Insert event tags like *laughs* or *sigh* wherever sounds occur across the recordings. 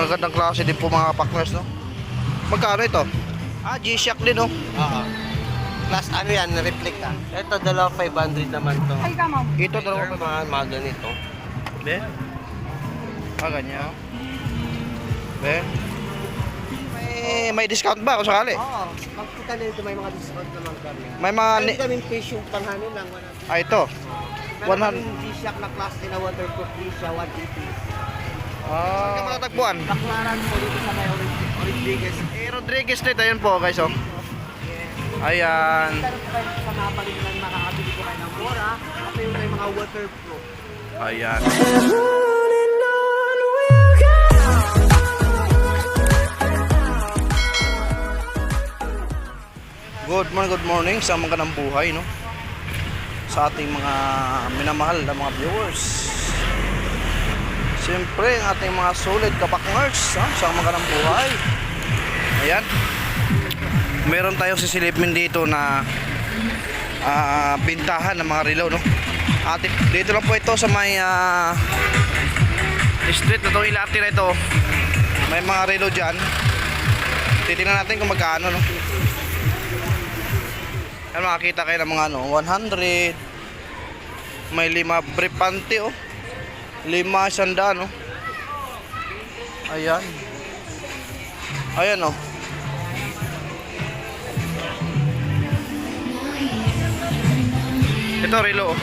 Magandang klase din po mga partners, no? Magkano ito? Ah, G-Shock din, no? Oo. Plus ano yan, replica. Ito dalawa 500 naman to. Ay, kamo. Ito, dalawa Later, mga, mga ganito. Be? Ah, ganyan. Be? May, may discount ba kung sakali? Oo. Pag kita nito may mga discount naman kami. May mga... Meron Ni- kaming fish yung panghani lang. Wala. ah, ito. Meron 100. kaming G-Shock na class din na waterproof fish siya, 180. Ah. Saan ka matatagpuan? Baklaran po dito sa may Rodriguez. Eh, Rodriguez Street, ayun po, guys, oh. Ayan. Pero po kayo sa mapa rin lang makakabili ko kayo ng mura. Kasi yung may mga waterproof. Ayan. Good morning, good morning sa mga ng buhay, no? Sa ating mga minamahal na mga viewers. Siyempre, ang ating mga solid kapakngers, ha? sa mga ng buhay. Ayan. Meron tayong sisilipin dito na ah, bintahan ng mga relo, no? At dito lang po ito sa may ah, street na to, ilati na ito. May mga relo dyan. Titingnan natin kung magkano, no? Yan makakita kayo ng mga ano, 100. May lima bripante, oh. Lima sanda, no? Ayan. Ayan, oh. Ito, relo, oh.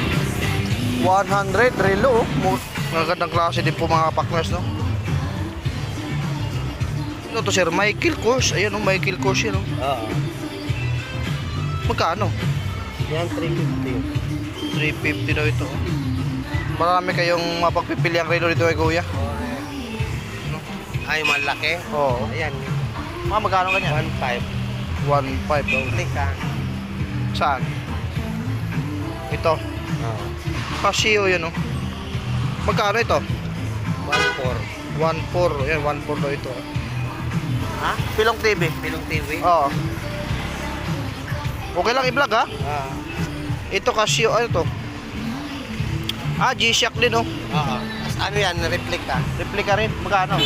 100 relo, oh. Magandang klase din po mga partners, no? Ano to, sir? Michael Kors. Ayan, oh, Michael Kors yan, oh. Oo. Magkano? Yan, 350. 350 daw ito. oh. Marami kayong mapagpipili ang relo dito kay kuya. Ay, malaki. Oo. Ayan, Ah, magkano kanya? 1.5. 1.5 daw. Click ka. Saan? Ito. Oo. Casio yun, oh. Magkano ito? 1.4. 1.4. Yan, 1.4 daw ito. Ha? Pilong TV. Pilong TV? Oo. Okay lang i-vlog, ha? Oo. Ito Casio, ano to? Ah, G-Shock din, oh. Oo. As ano yan, replica. Replica rin. Magkano?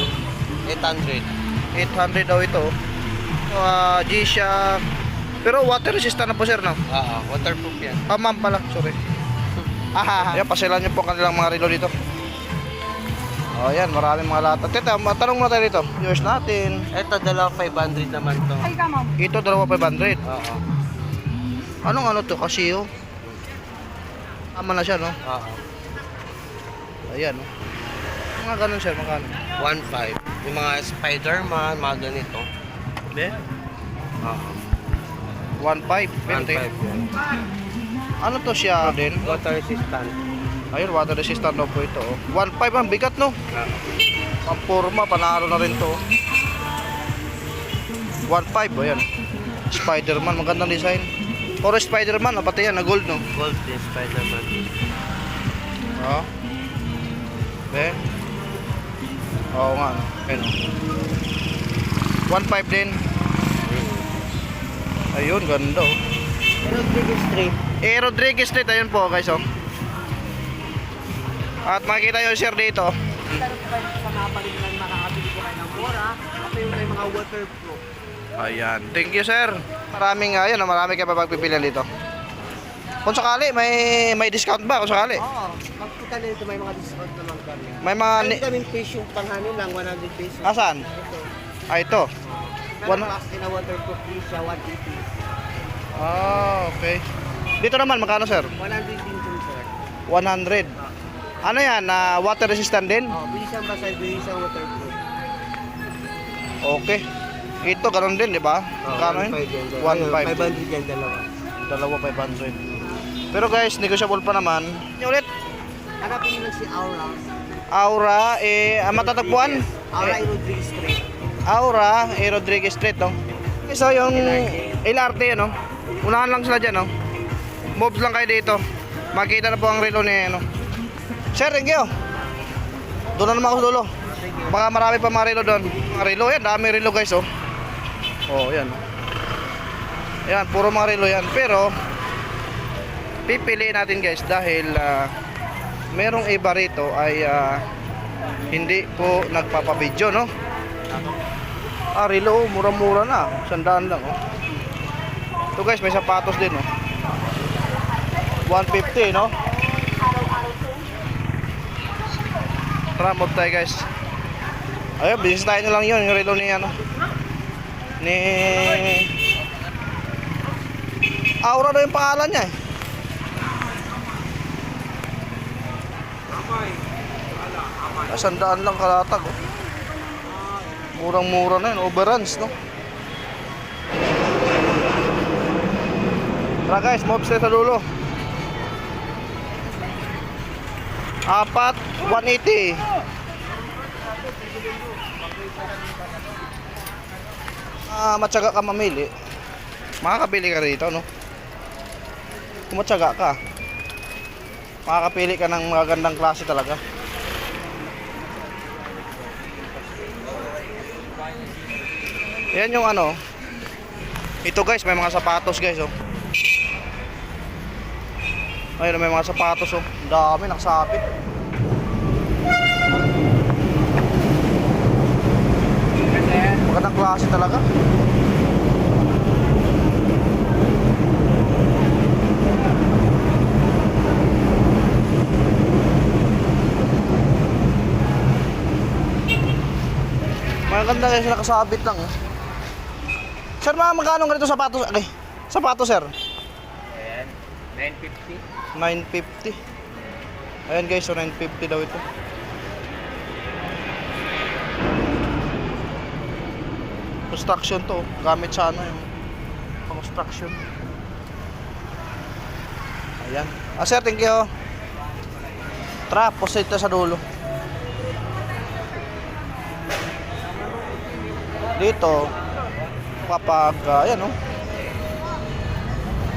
800. 800 daw ito. oh. Ah, G-Shock. Pero water resistant na po, sir, no? Oo, waterproof yan. Ah, ma'am pala. Sorry. *laughs* Ah, Ayan, pasilan niyo po kanilang mga relo dito. Oh, ayan, maraming mga lata. Teta, matanong muna tayo dito. Yours natin. Ito, dalawa 500 naman to. Ay, kamo. Ito, dalawa 500. Oo. Anong ano to? Casio? Tama na siya, no? Oo. Ayan, no? Mga ganun, sir. Magkano? 1.5. Yung mga Spider-Man, mga ganito. Be? Oo. 1.5. 1.5 20. yan. Ano to siya din? Water resistant. Ayun, water resistant daw po ito. oh. 1.5 ang bigat, no? Oo. Pampurma, panalo na rin to. 1.5, oh, ayan. Spider-Man, magandang design. Puro Spider-Man, ah, pati yan, na gold, no? Gold din, Spider-Man. Oo. Be? Oo nga? Ayun, oh. 1.5 din. Ayun, ganda, oh. Rodriguez Street. Eh, Rodriguez Street, ayun po, guys, oh. At makikita yung share dito. Pero sa mapa rin lang makakabili ko kayo ng mura. Kasi yung mga waterproof. Ayan. Thank you, sir. Maraming, ayun, oh, marami kayo papagpipilian dito. Kung sakali, may may discount ba? Kung sakali? Oo. Pag kita nito may mga discount naman kami. May mga... Ni- kaming fish yung panghani lang, 100 pesos. Asan? Ito. Ah, ito. Meron One- class din na waterproof fish siya, 180. Ah, okay. Dito naman, magkano, sir? 100 din sir. 100. Ano yan? na water resistant din? Oh, bilisang basay, bilisang waterproof. Okay. Ito, ganun din, di ba? Magkano yun? 1.5. 500 yan, dalawa. Dalawa 500. Pero guys, negotiable pa naman. Yung ulit, Hanapin nyo si Aura. Aura, eh, ah, matatagpuan? Aura Eh, Rodriguez Street. Aura, eh, Rodriguez Street, no? Eh, So, yung LRT, no? Unahan lang sila dyan, no? Moves lang kayo dito. Makita na po ang relo ni, ano. Sir, thank you. Doon na naman ako sa dulo. Baka marami pa mga relo doon. Mga relo, yan. Dami relo, guys, oh. Oh, yan. Yan, puro mga relo yan. Pero, pipiliin natin, guys, dahil ah, merong iba rito ay ah, hindi po nagpapabidyo, no? Ah, relo, oh, mura-mura na. Sandaan lang, oh. Ito guys, may sapatos din, oh. 150, no? Tara, move tayo guys. Ayun, business tayo na lang yun, yung relo ni ano. Ni... Aura na yung pangalan niya, eh. Ah, Sandaan lang kalatag, oh. Murang-mura na yun, overruns, no? Tara guys, move tayo sa dulo. Apat, 180. Ah, matyaga ka mamili. Makakabili ka rito, no? Kung matyaga ka, makakapili ka ng magagandang klase talaga. Yan yung ano. Ito guys, may mga sapatos guys, oh. Ayun, may mga sapatos, oh. Dami, nakasapit. Magandang klase talaga. Maganda kasi nakasabit lang. oh. Sir, mga magkano ganito sapatos? Okay. Sapatos, sir. Ayan, 950. 950. Ayan guys, so 950 daw ito. Construction to, gamit sa ano yung construction. Ayan. Ah sir, thank you. Tara, post ito sa dulo. Dito, kapag, ah, ayan oh.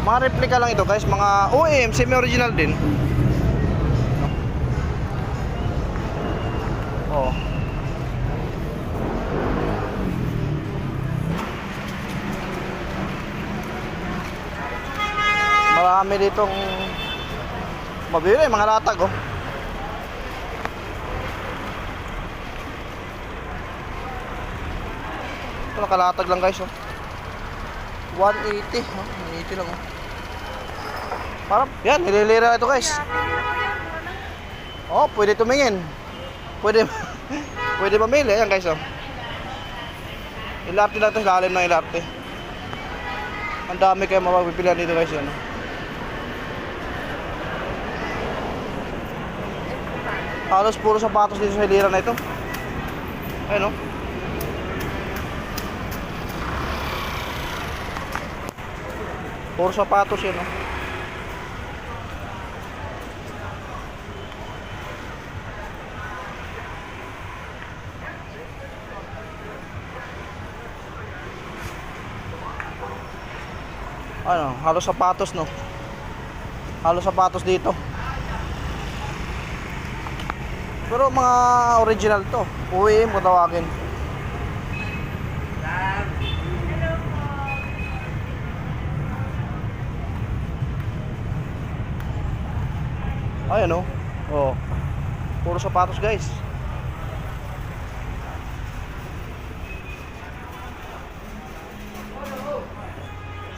Mga replica lang ito guys, mga OEM, semi-original din. Oh. Marami ditong mabili, mga latag oh. Ito nakalatag lang guys oh. 180, oh. 180 lang oh. Parang, yan, nililira ito guys. Oh, pwede tumingin. Pwede, *laughs* pwede mamili. Ayan guys, oh. Ilarte lang ito, lalim ng ilarte. Ang dami kayo mapagpipilian dito guys, yan. Halos puro sapatos dito sa hilira na ito. Ayun, oh. Puro sapatos yan, oh. ano, halos sapatos no. Halos sapatos dito. Pero mga original to. Uwi mo tawagin. Ayan oh. Oh. Puro sapatos guys.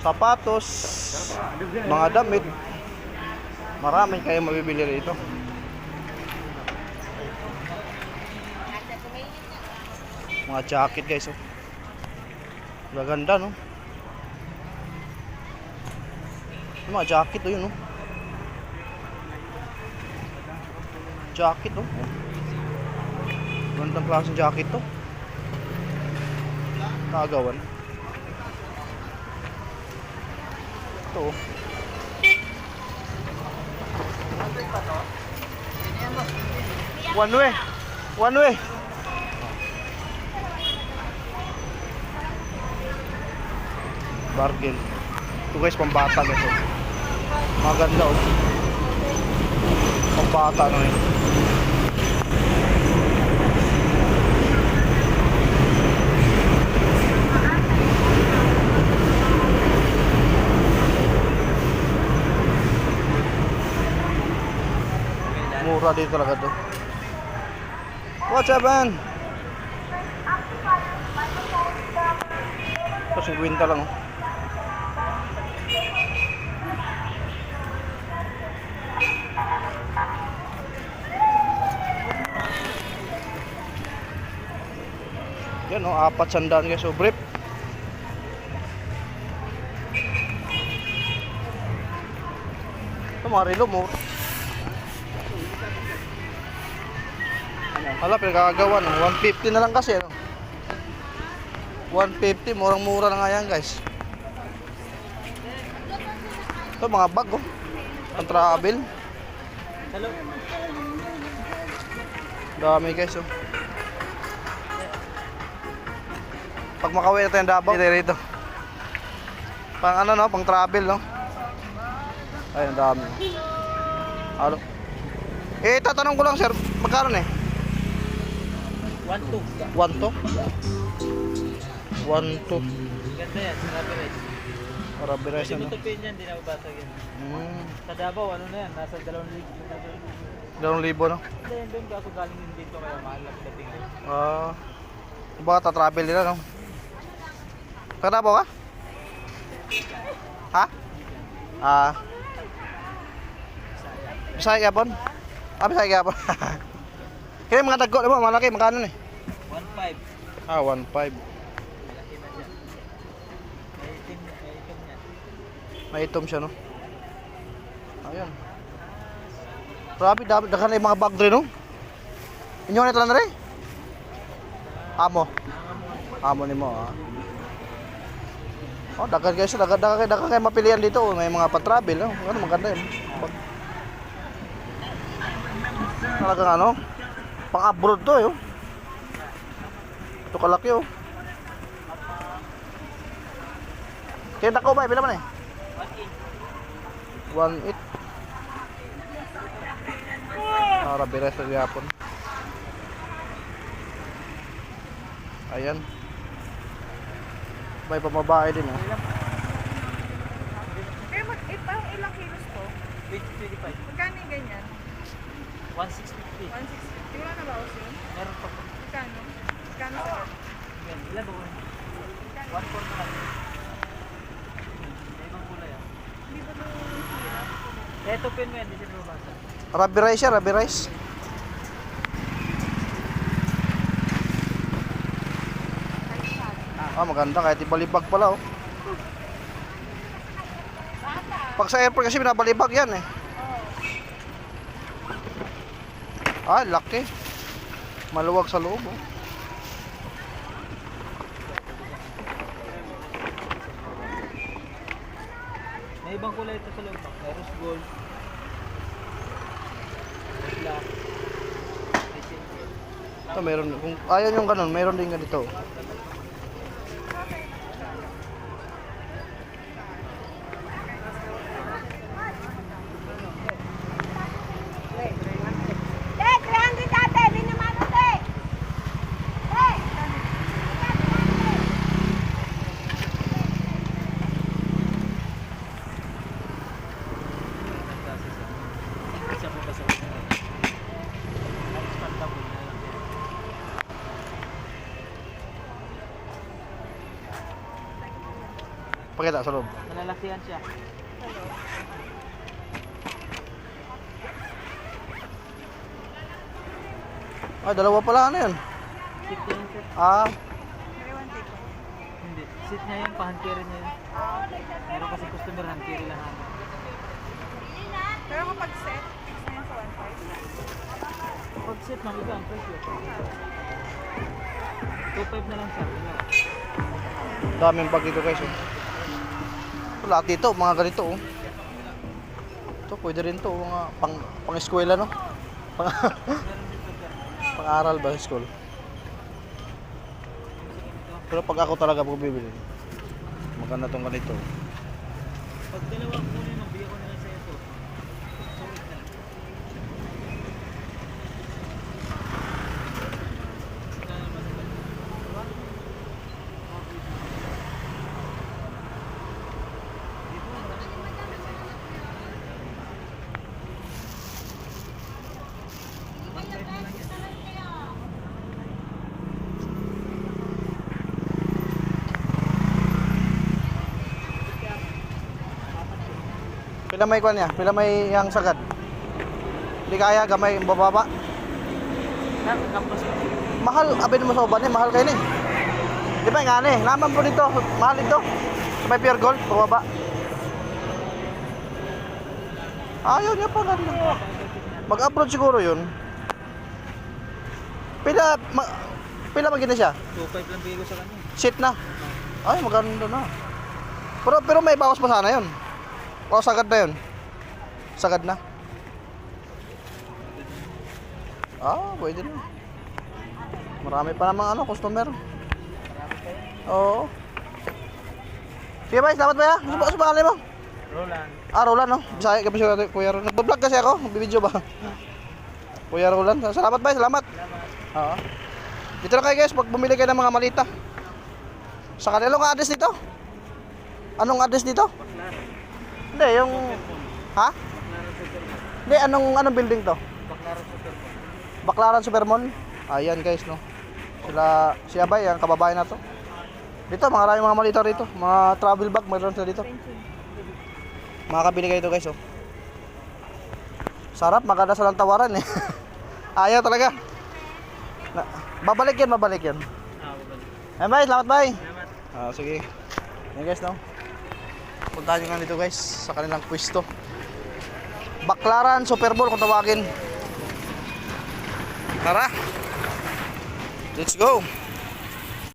Sapatos, mga damit. Maraming kayo mabibili rito. Mga jacket guys oh. Gaganda no. Yung Mga jacket oh yun oh. Jacket oh. Gandang klaseng jacket to. Kagawan. Ito oh. One way. One way. Bargain. Ito guys, pambata guys. Oh. Maganda oh. Pambata na eh. Mura dito talaga to. What's up, man? 50 lang. oh. Yan oh, apat sandaan guys. So, brief. Ito mga relo mo. Hala, pinagkakagawa no. 150 na lang kasi ano. 150, murang-mura na nga yan guys. Ito mga bag oh. Ang travel. Hello. Dami guys oh. Pag makauwi na tayong Davao, dito rito. Pang ano no, pang travel no. Ayun, ang dami. Alo. Eh, tatanong ko lang sir, magkano eh? 1-2. 1 to? 1 to. Ganda yan, sinabi rin. Arabi rice Pwede mo ano. tupin yan, di na mabasag yan. Hmm. Sa Davao, ano na yan, nasa 2,000. Dalawang libo no? Hindi, doon kaso galing din dito kaya mahal lang dating rin. Ah. baka ta-travel nila no? Katapo ka? Ha? *laughs* Ah. Bisaya Gapon? Ah, Bisaya Gapon. Kaya mga dagko naman, malaki, magkano ni? 1.5. Ah, 1.5. Malaki na siya. May itom siya, no? Ayan. Grabe, dami, na yung mga bag rin, no? Inyo na na rin? Amo. Amo ni mo, ah. Oh, dagan kayo siya, dagan, dagan, kayo- dagan kayo mapilian dito. oh. May mga pa-travel, no? Ano, maganda yun. Bag. Talagang ano? Pang-abroad to, eh, oh. Ito kalaki, oh. Kaya ko ba? Bila man eh? 1.8 Para bira sa yapon Ayan May pamabae din oh. Eh, mag, eh, parang ilang kilos to? 2025. Magkano yung ganyan? 1650. 160. Wala na ba yun? Meron pa po. Magkano? Magkano sa Yan, ilan ba ko? 1.4 na lang. Ibang kulay ah. Hindi ba hirap? Eh, tupin mo yan, di siya. Rabi rice siya, rabi rice Ah, maganda kahit ibalibag pala oh. Pag sa airport kasi binabalibag yan eh. Ah, laki. Maluwag sa loob oh. May ibang kulay ito sa loob. May rose gold. Black. Ito meron, kung ayaw yung ganun, meron din ganito. Te, 300 ate! Di naman ate! Te! Isa po ba sa una? Expandable na lang. Pakita sa loob. Malalakihan siya. Ah, dalawa pala ano yun? Seat niya yun, sir. Ah, Hindi. Seat niya yun, pa-hand-carry niya yun. Meron kasi customer hand-carry lang. Pero kapag set, fix na yun sa 1.5. Pag seat, mamiga ang presyo. 2.5 na lang siya. Dalawa. daming bag dito guys. Lahat dito, mga ganito oh. Ito, pwede rin to, mga pang, pang eskwela no? Pang, *laughs* pang-aral ba school? Pero pag ako talaga po bibili, maganda tong ganito. Pag dalawa ko kunin, mabigyan ko na lang sa ito. Sulit na lang. Magkano naman ito? Diba? Dito, marami ko. One five na lang yan. Pila may kwan niya, pila may yang sagad. Hindi kaya gamay bababa. Mahal, abin mo sa uban niya, mahal kayo ni. Di ba nga ni, naman po dito, mahal ito. May pure gold, bababa. Ayaw niya pa ganda. Mag-upload siguro yun. Pila, ma, pila maganda siya? 2.5 lang bigay ko sa kanya. Shit na. Ay, maganda na. Pero, pero may bawas pa sana yun. O, sagad na yun. Sagad na. Ah, pwede na. Marami pa namang ano, customer. Oo. Sige ba, salamat ba ya? Ano ba, ano ba mo? Roland. Ah, Roland, no? Bisaya ka ba siya, Kuya Roland? Nag-vlog kasi ako, bibidyo ba? Kuya Roland, salamat ba? Salamat. Oo. Dito na kayo guys, pag bumili kayo ng mga malita. Sa kanila, anong address dito? Anong address dito? Hindi, yung... Ha? Hindi, anong, anong building to? Baklaran Supermall. Ayan guys, no? Sila, si Abay, ang kababayan na to. Dito, mga mga malita rito. Mga travel bag, mayroon sila dito. Makakabili kayo ito guys, oh. Sarap, maganda sa lang tawaran eh. *laughs* Ayaw talaga. Na, babalik yan, babalik yan. Ayun bye, salamat bye. Ah, sige. Yan guys, no. Puntahan nyo nga dito guys, sa kanilang pwesto. Baklaran Super Bowl kung tawagin. Tara. Let's go.